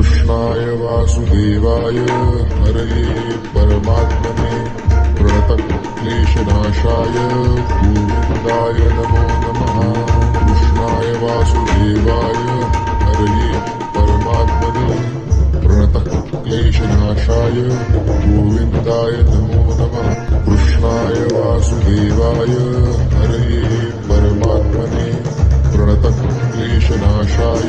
कृष्णाय वासुदेवाय हरये परमात्मने प्रणतक्लेशनाशाय गोविन्दाय नमो नमः। कृष्णाय वासुदेवाय हरये परमात्मने प्रणतक्लेशनाशाय गोविन्दाय नमो नमः। कृष्णाय वासुदेवाय हरये परमात्मने प्रणतक्लेशनाशाय